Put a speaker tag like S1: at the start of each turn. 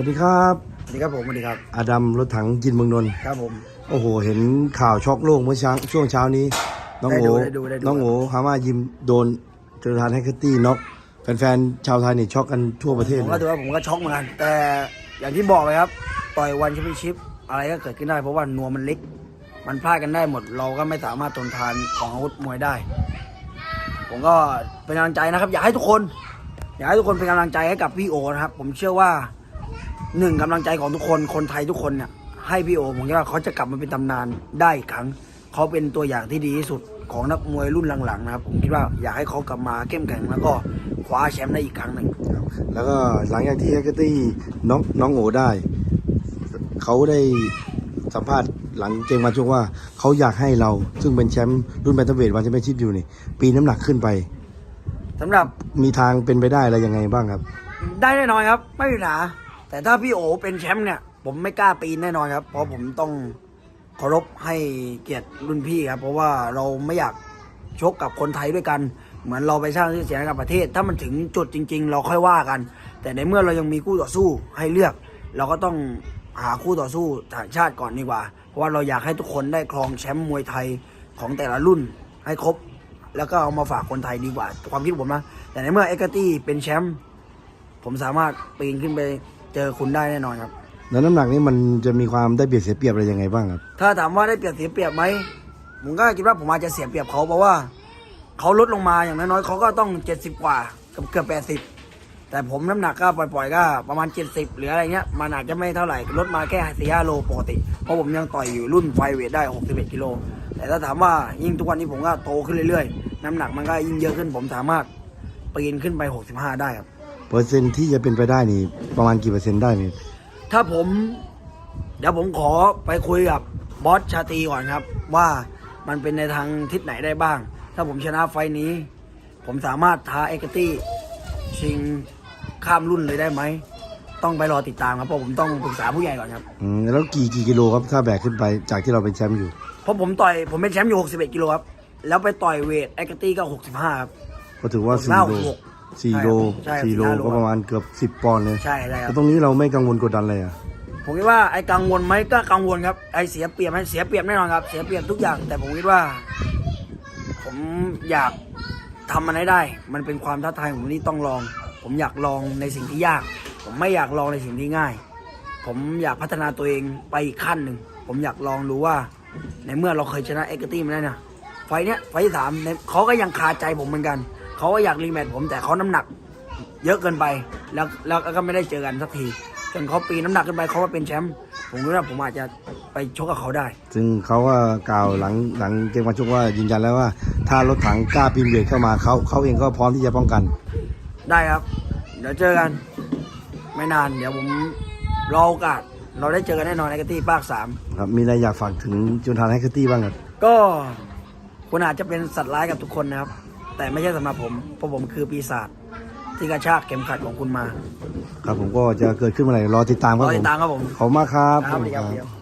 S1: วัสดีครับ
S2: สวัสดีครับผมสวัสดีครับ
S1: อาดัมรถถังยินเมืองนนท์
S2: ครับผม
S1: โอ้โห เห็นข่าวช็อกโลกเมื่อเช้าช่วงเช้านี้ น้องโอ
S2: ได้ดูได้ดูได้ดู
S1: น้องโอฮามายิมโดนจนทานแฮกเกอร์ตี้น็อกแฟนๆชาวไทยนี่ช็อกกันทั่วประเทศ
S2: ผม
S1: เล
S2: ก็
S1: ย
S2: ถือว่าผมก็ช็อกเหมือนกันแต่อย่างที่บอกเลยครับต่อยวันแชมเปี้ยนชิพอะไรก็เกิดขึ้นได้ เพราะว่านัวมันเล็ก มันพลาดกันได้หมด เราก็ไม่สามารถทนทานของอาวุธมวยได้ ผมก็เป็นกำลังใจนะครับ อยากให้ทุกคน อยากให้ทุกคนเป็นกำลังใจให้กับพี่โอนะครับ ผมเชื่อว่า หนึ่งกำลังใจของทุกคนคนไทยทุกคนเนี่ยให้พี่โอผมคิดว่าเขาจะกลับมาเป็นตำนานได้อีกครั้ง เขาเป็นตัวอย่างที่ดีที่สุดของนักมวยรุ่นหลังๆนะครับผมคิดว่าอยากให้เขากลับมาเข้มแข็งแล้วก็คว้าแชมป์ได้อีกครั้งหนึ่ง
S1: แล้วก็หลังจากที่แฮกเกอร์ตี้น้องน้องโอได้ เขาได้สัมภาษณ์หลังเกมมาช่วงว่าเขาอยากให้เราซึ่งเป็นแชมป์รุ่นแบนเทเวทวันแชมเปี้ยนชิพอยู่นี่ปีน้ำหนักขึ้นไป
S2: สำหรับ
S1: มีทางเป็นไปได้อะไรยังไงบ้างครับ
S2: ได้แน่นอนครับ ไม่มีปัญหา แต่ถ้าพี่โอเป็นแชมป์เนี่ย ผมไม่กล้าปีนแน่นอนครับ เพราะผมต้องเคารพให้เกียรติรุ่นพี่ครับ เพราะว่าเราไม่อยากชกกับคนไทยด้วยกัน เหมือนเราไปสร้างชื่อเสียงให้กับประเทศ ถ้ามันถึงจุดจริง ๆ เราค่อยว่ากัน แต่ในเมื่อเรายังมีคู่ต่อสู้ให้เลือก เราก็ต้องหาคู่ต่อสู้ต่างชาติก่อนดีกว่า เพราะว่าเราอยากให้ทุกคนได้ครองแชมป์มวยไทยของแต่ละรุ่นให้ครบ แล้วก็เอามาฝากคนไทยดีกว่า ความคิดผมนะ แต่ในเมื่อเอ็กซ์ตี้เป็นแชมป์ผมสามารถปีนขึ้นไป เจอคุณได้แน่นอนครับ
S1: แล้วน้ำหนักนี้มันจะมีความได้เปรียบเสียเปรียบอะไรยังไงบ้างครับ
S2: ถ้าถามว่าได้เปรียบเสียเปรียบไหมผมก็คิดว่าผมอาจจะเสียเปรียบเขาเพราะว่าเขาลดลงมาอย่างน้อยๆเขาก็ต้องเจ็ดสิบกว่าเกือบเกือบแปดสิบแต่ผมน้ำหนักก็ปล่อยๆก็ประมาณเจ็ดสิบหรืออะไรเงี้ยมันอาจจะไม่เท่าไหร่ลดมาแค่สี่ห้าโลปกติ เพราะผมยังต่อยอยู่รุ่นไฟเวทได้หกสิบเอ็ดกิโลแต่ถ้าถามว่ายิ่งทุกวันนี้ผมก็โตขึ้นเรื่อยๆ น้ำหนักมันก็ยิ่งเยอะขึ้นผมสามารถปีนขึ้นไปหกสิบห้าได้ครับ
S1: เปอร์เซ็นต์ที่จะเป็นไปได้นี่ ประมาณกี่เปอร์เซ็นต์ได้นี่
S2: ถ้าผม เดี๋ยวผมขอไปคุยกับบอสชาตรีก่อนครับ ว่ามันเป็นในทางทิศไหนได้บ้าง ถ้าผมชนะไฟล์นี้ ผมสามารถท้าเอกตี้ ชิงข้ามรุ่นเลยได้ไหม ต้องไปรอติดตามครับ เพราะผมต้องปรึกษาผู้ใหญ่ก่อนครับ
S1: อืมแล้วกี่กี่กิโลครับถ้าแบกขึ้นไปจากที่เราเป็นแชมป์อยู่
S2: เพราะผมต่อยผมเป็นแชมป์อยู่ 61 กิโลครับ แล้วไปต่อยเวทเอกตี้ก็ 65 ครับ
S1: ก็ถือว่า
S2: ผม
S1: สี่
S2: เล่า
S1: โล
S2: หก
S1: สี่โล
S2: ใช่ครับ
S1: สี่โล
S2: สี่ห้าโล
S1: ก็ประมาณเกือบสิบปอนด์เลย
S2: ใช่ใช่ครั
S1: แล้
S2: บ
S1: วตรงนี้เราไม่กังวลกดดันเลยอะ
S2: ผมคิดว่าไอ้กังวลไหมก็กังวลครับไอ้เสียเปรียบไหมเสียเปรียบแน่นอนครับ เสียเปรียบทุกอย่าง แต่ผมคิดว่า ผมอยากทำมันให้ได้ มันเป็นความท้าทายของผมที่ต้องลอง ผมอยากลองในสิ่งที่ยาก ผมไม่อยากลองในสิ่งที่ง่าย ผมอยากพัฒนาตัวเองไปอีกขั้นหนึ่งผมอยากลองดูว่า ในเมื่อเราเคยชนะเอ็กตี้มาแล้วเนี่ยไฟล์เนี้ยไฟล์ที่สามเนี่ยเขาก็ยังคาใจผมเหมือนกัน เขาก็อยากรีแมตช์ผมแต่เขาน้ำหนัก เยอะเกินไปแล้วแล้วก็ไม่ได้เจอกันสักทีจนเขาปีนน้ำหนักขึ้นไปเขาว่าเป็นแชมป์ผมคิดว่าผมอาจจะไปชกกับเขาได้
S1: ซึ่งเขาก็กล่าวหลังหลังเกมมาชกว่ายืนยันแล้วว่า ถ้ารถถังกล้าปีนเวทเข้ามาเขาเขาเองก็พร้อมที่จะป้องกัน
S2: ได้ครับ เดี๋ยวเจอกัน ไม่นานเดี๋ยวผมรอโอกาส เราได้เจอกันแน่นอนในกตี้ภาคสาม
S1: ครับมีอะไรอยากฝากถึงจุนทานแฮกเกอร์ตี้บ้างครับ
S2: ก็คุณอาจจะเป็นสัตว์ร้ายกับทุกคนนะครับ แต่ไม่ใช่สำหรับผมเพราะผมคือปีศาจที่กระชากเข็มขัดของคุณมา
S1: ครับผมก็จะเกิดขึ้นเมื่อไหร่รอติดตามค
S2: ร
S1: รับ
S2: อ
S1: ผ
S2: ติ
S1: ม
S2: ดตามครับผม
S1: ขอบคุณมากครับ
S2: ครับสวัสดีครับ